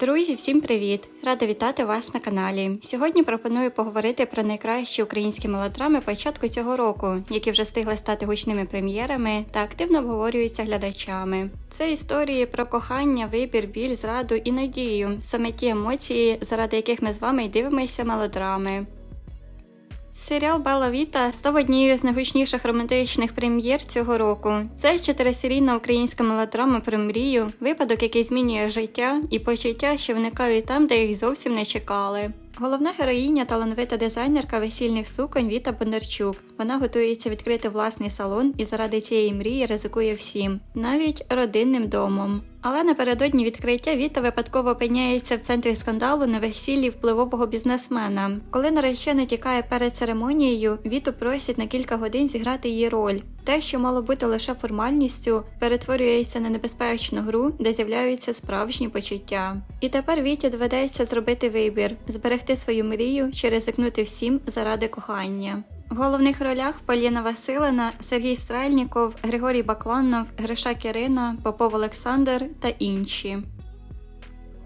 Друзі, всім привіт! Рада вітати вас на каналі. Сьогодні пропоную поговорити про найкращі українські мелодрами початку цього року, які вже встигли стати гучними прем'єрами та активно обговорюються глядачами. Це історії про кохання, вибір, біль, зраду і надію, саме ті емоції, заради яких ми з вами й дивимося мелодрами. Серіал Бела Віта став однією з найгучніших романтичних прем'єр цього року. Це чотирисерійна українська мелодрама про мрію, випадок, який змінює життя і почуття, що виникають там, де їх зовсім не чекали. Головна героїня талановита дизайнерка весільних суконь Віта Бондарчук. Вона готується відкрити власний салон і заради цієї мрії ризикує всім, навіть родинним домом. Але напередодні відкриття Віта випадково опиняється в центрі скандалу на весіллі впливового бізнесмена. Коли наречена тікає перед церемонією, Віту просять на кілька годин зіграти її роль. Те, що мало бути лише формальністю, перетворюється на небезпечну гру, де з'являються справжні почуття. І тепер Віті доведеться зробити вибір зберегти свою мрію чи ризикнути всім заради кохання. В головних ролях Поліна Василина, Сергій Стрельніков, Григорій Бакланов, Гриша Кирина, Попов Олександр та інші.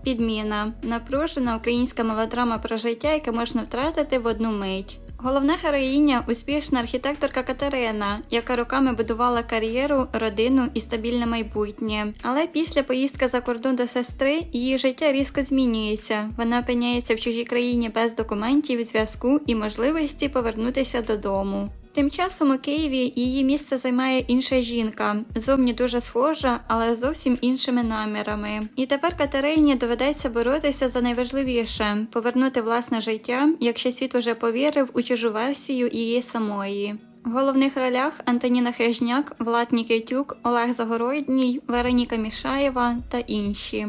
Підміна напружена українська мелодрама про життя, яке можна втратити в одну мить. Головна героїня успішна архітекторка Катерина, яка роками будувала кар'єру, родину і стабільне майбутнє. Але після поїздки за кордон до сестри її життя різко змінюється. Вона опиняється в чужій країні без документів, зв'язку і можливості повернутися додому. Тим часом у Києві її місце займає інша жінка, зовні дуже схожа, але зовсім іншими намірами. І тепер Катерині доведеться боротися за найважливіше повернути власне життя, якщо світ уже повірив у чужу версію її самої. В головних ролях Антоніна Хижняк, Влад Нікітюк, Олег Загородній, Вероніка Мішаєва та інші.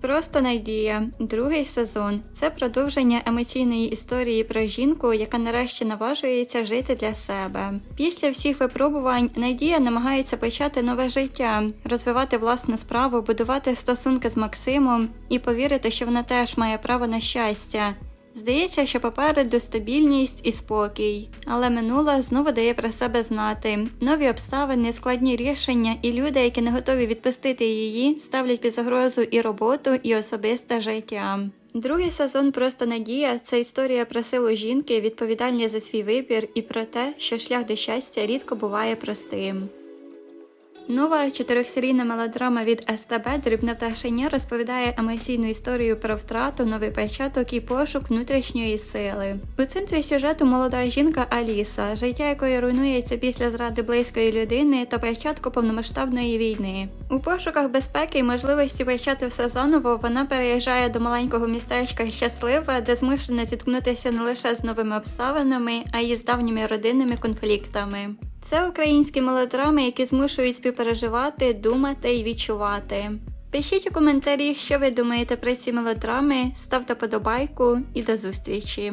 Просто надія, другий сезон це продовження емоційної історії про жінку, яка нарешті наважується жити для себе. Після всіх випробувань Надія намагається почати нове життя, розвивати власну справу, будувати стосунки з Максимом і повірити, що вона теж має право на щастя. Здається, що попереду стабільність і спокій, але минуле знову дає про себе знати. Нові обставини, складні рішення і люди, які не готові відпустити її, ставлять під загрозу і роботу, і особисте життя. Другий сезон Просто надія це історія про силу жінки, відповідальні за свій вибір, і про те, що шлях до щастя рідко буває простим. Нова чотирьохсерійна мелодрама від СТБ Дрібне пташеня розповідає емоційну історію про втрату, новий початок і пошук внутрішньої сили. У центрі сюжету молода жінка Аліса, життя якої руйнується після зради близької людини та початку повномасштабної війни. У пошуках безпеки і можливості почати все заново вона переїжджає до маленького містечка Щасливе, де змушена зіткнутися не лише з новими обставинами, а й з давніми родинними конфліктами. Це українські мелодрами, які змушують співпереживати, думати і відчувати. Пишіть у коментарі, що ви думаєте про ці мелодрами, ставте подобайку і до зустрічі!